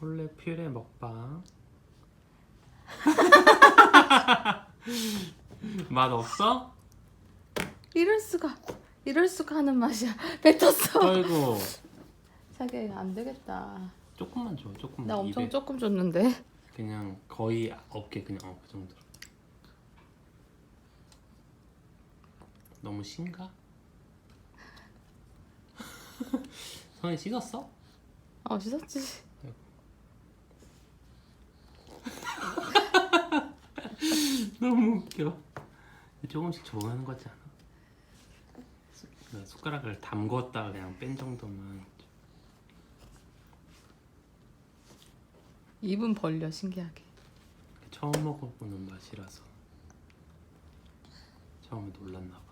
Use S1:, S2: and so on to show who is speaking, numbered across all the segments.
S1: 홀레 퓨레 먹방. 맛 없어?
S2: 이럴 수가 이럴 수가 하는 맛이야. 뱉었어.
S1: 아이고.
S2: 자기야 이거 안 되겠다.
S1: 조금만 줘 조금만.
S2: 나 엄청
S1: 입에.
S2: 조금 줬는데.
S1: 그냥 거의 없게 그냥 어, 그 정도 너무 신가? 손에 씻었어?
S2: 어 씻었지
S1: 웃겨 조금씩 적응하는 거지 않아? 숟- 그 숟가락을 담궜다가 그냥 뺀 정도만
S2: 입은 벌려 신기하게.
S1: 처음 먹어보는 맛이라서. 처음에 놀랐나 봐.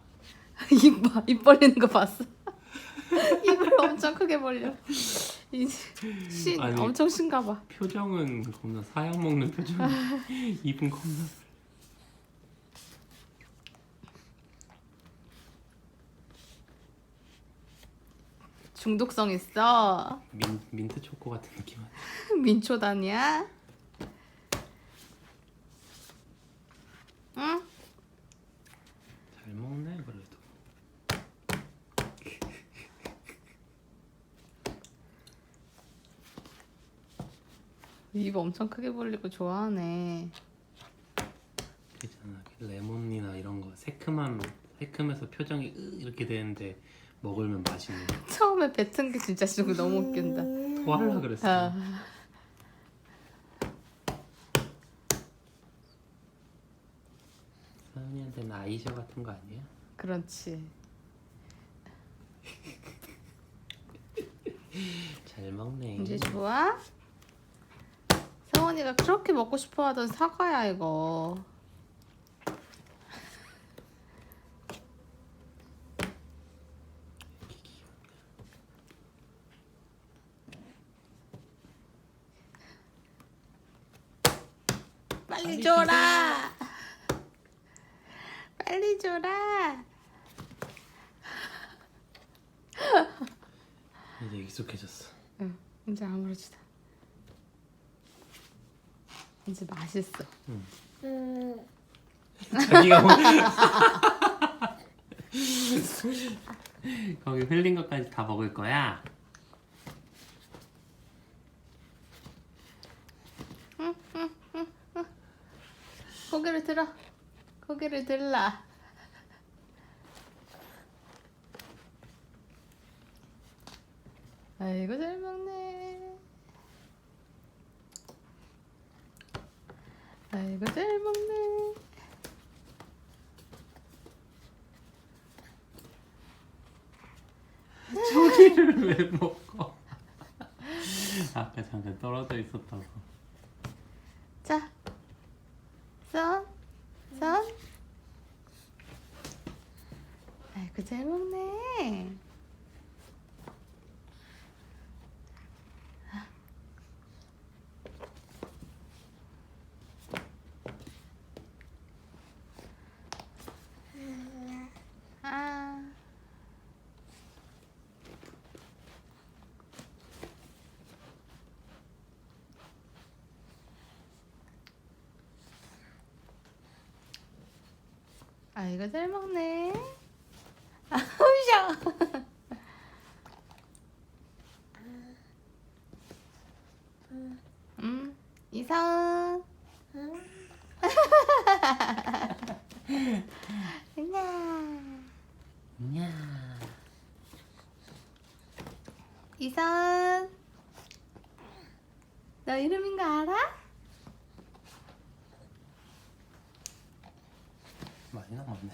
S2: 입, 봐, 입 벌리는 거 봤어? 입을 엄청 크게 벌려. 이, 신
S1: 아니.
S2: 엄청 신가 봐.
S1: 표정은 겁나 사약 먹는 표정 입은 겁나
S2: 중독성 있어?
S1: 민, 민트 초코 같은 느낌?
S2: 민초단이야? 응?
S1: 잘 먹네 그래도.
S2: 입 엄청 크게 벌리고 좋아하네.
S1: 그잖아. 레몬이나 이런 거 새큼한 새큼해서 표정이 으 이렇게 되는데 먹으면 맛있는 거
S2: 처음에 뱉은 게 진짜 지금 너무 웃긴다
S1: 토할라 그랬어
S2: 아.
S1: 사연이한테는 아이셔 같은 거 아니야?
S2: 그렇지
S1: 잘 먹네
S2: 이제 좋아? 성원이가 그렇게 먹고 싶어 하던 사과야 이거 빨리 줘라. 빨리 줘라.
S1: 이제 익숙해졌어.
S2: 응 이제 아무렇지도. 이제 맛있어.
S1: 자기가 뭐- 거기 흘린 것까지 다 먹을 거야?
S2: 고개를 들어. 고개를 들라. 아이고 잘 먹네. 아이고 잘 먹네.
S1: 저기를 왜 먹어? 아까 잠깐 떨어져 있었다고
S2: 자, 선, 선. 아이고 잘 먹네. 아이고 잘 먹네. 아, 으쌰. 음, 이사은. 안녕.
S1: 냐
S2: 이사은. 너 이름인 거 알아?
S1: 많이 남았네